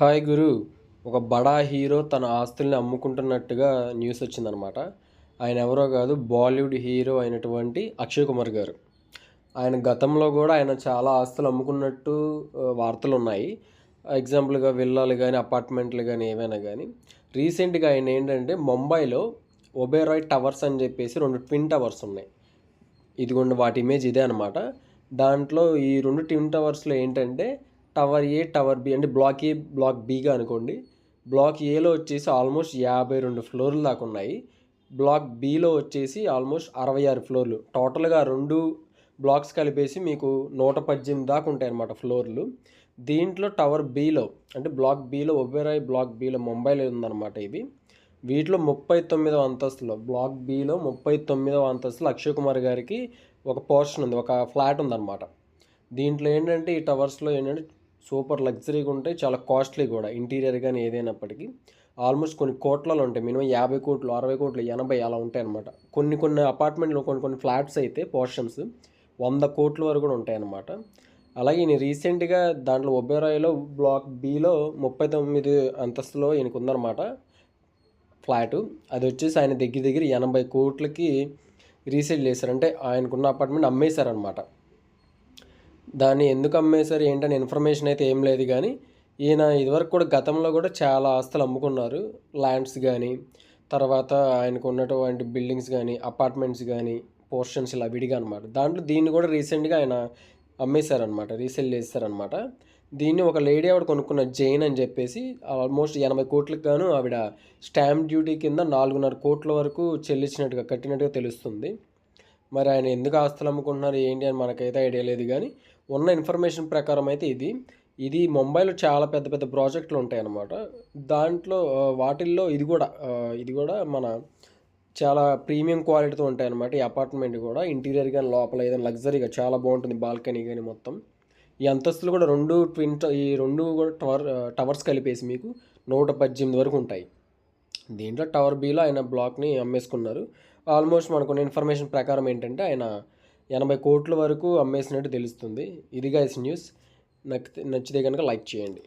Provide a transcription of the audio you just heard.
Hi గురు. ఒక బడా hero తన ఆస్తుల్ని అమ్ముకుంటున్నట్టుగా న్యూస్ వచ్చిందనమాట ఆయన ఎవరో కాదు బాలీవుడ్ హీరో అయినటువంటి అక్షయ్ కుమార్ గారు. ఆయన గతంలో కూడా ఆయన చాలా ఆస్తులు అమ్ముకున్నట్టు వార్తలు ఉన్నాయి. ఎగ్జాంపుల్గా విల్లాలు కానీ అపార్ట్మెంట్లు కానీ ఏవైనా కానీ రీసెంట్గా ఆయన ఏంటంటే ముంబైలో ఒబేరాయ్ టవర్స్ అని చెప్పేసి రెండు ట్విన్ టవర్స్ ఉన్నాయి. ఇదిగోండి వాటి ఇమేజ్ ఇదే అనమాట దాంట్లో ఈ రెండు ట్విన్ టవర్స్లో ఏంటంటే టవర్ ఏ టవర్ బి అంటే బ్లాక్ ఏ బ్లాక్ బిగా అనుకోండి. బ్లాక్ ఏలో వచ్చేసి ఆల్మోస్ట్ యాభై రెండు ఫ్లోర్లు దాకా ఉన్నాయి. బ్లాక్ బిలో వచ్చేసి ఆల్మోస్ట్ అరవై ఆరు ఫ్లోర్లు. టోటల్గా రెండు బ్లాక్స్ కలిపేసి మీకు నూట పద్దెనిమిది దాకా ఉంటాయి అన్నమాట ఫ్లోర్లు. దీంట్లో టవర్ బిలో అంటే బ్లాక్ బిలో ఒబెరాయ్ బ్లాక్ బిలో ముంబైలో ఉందన్నమాట ఇది. వీటిలో ముప్పై తొమ్మిదవ అంతస్తులో బ్లాక్ బిలో ముప్పై తొమ్మిదవ అంతస్తులో అక్షయ్ కుమార్ గారికి ఒక పోర్షన్ ఉంది ఒక ఫ్లాట్ ఉందన్నమాట. దీంట్లో ఏంటంటే ఈ టవర్స్లో ఏంటంటే సూపర్ లగ్జరీగా ఉంటాయి చాలా కాస్ట్లీ కూడా ఇంటీరియర్ కానీ ఏదైనప్పటికీ. ఆల్మోస్ట్ కొన్ని కోట్లలో ఉంటాయి మినిమం యాభై కోట్లు అరవై కోట్లు ఎనభై అలా ఉంటాయి అనమాట కొన్ని కొన్ని అపార్ట్మెంట్లు కొన్ని కొన్ని ఫ్లాట్స్ అయితే పోర్షన్స్ వంద కోట్ల వరకు కూడా ఉంటాయి అలాగే ఈయన రీసెంట్గా దాంట్లో ఒబెరాయిలో బ్లాక్ బిలో ముప్పై తొమ్మిది అంతస్తులో ఈయనకు ఉందన్నమాట ఫ్లాటు. అది వచ్చేసి ఆయన దగ్గర దగ్గర ఎనభై కోట్లకి రీసేల్ చేశారు. అంటే ఆయనకున్న అపార్ట్మెంట్ అమ్మేశారనమాట దాన్ని ఎందుకు అమ్మేశారు? ఏంటని ఇన్ఫర్మేషన్ అయితే ఏం లేదు కానీ ఈయన ఇదివరకు కూడా గతంలో కూడా చాలా ఆస్తులు అమ్ముకున్నారు. ల్యాండ్స్ కానీ తర్వాత ఆయనకు ఉన్నటువంటి బిల్డింగ్స్ కానీ అపార్ట్మెంట్స్ కానీ పోర్షన్స్ ఇలా విడిగా అనమాట దాంట్లో దీన్ని కూడా రీసెంట్గా ఆయన అమ్మేశారనమాట రీసేల్ చేస్తారనమాట దీన్ని ఒక లేడీ ఆవిడ కొనుక్కున్న జైన్ అని చెప్పేసి ఆల్మోస్ట్ ఎనభై కోట్లకు గాను ఆవిడ స్టాంప్ డ్యూటీ కింద నాలుగున్నర కోట్ల వరకు చెల్లించినట్టుగా కట్టినట్టుగా తెలుస్తుంది. మరి ఆయన ఎందుకు ఆస్తులు అమ్ముకుంటున్నారు ఏంటి అని మనకైతే ఐడియా లేదు. కానీ ఉన్న ఇన్ఫర్మేషన్ ప్రకారం అయితే ఇది. ఇది ముంబైలో చాలా పెద్ద పెద్ద ప్రాజెక్టులు ఉంటాయన్నమాట. దాంట్లో వాటిల్లో ఇది కూడా ఇది కూడా మన చాలా ప్రీమియం క్వాలిటీతో ఉంటాయి అనమాట ఈ అపార్ట్మెంట్ కూడా. ఇంటీరియర్ కానీ లోపల ఏదైనా లగ్జరీగా చాలా బాగుంటుంది బాల్కనీ కానీ మొత్తం. ఈ అంతస్తులు కూడా రెండు ట్విన్ ఈ రెండు కూడా టవర్ టవర్స్ కలిపేసి మీకు నూట పద్దెనిమిది వరకు ఉంటాయి. దీంట్లో టవర్ బీలో ఆయన బ్లాక్ని అమ్మేసుకున్నారు. ఆల్మోస్ట్ మనకున్న ఇన్ఫర్మేషన్ ప్రకారం ఏంటంటే ఆయన ఎనభై కోట్ల వరకు అమ్మేసినట్టు తెలుస్తుంది. ఇది గైస్ న్యూస్ నచ్చితే కనుక లైక్ చేయండి.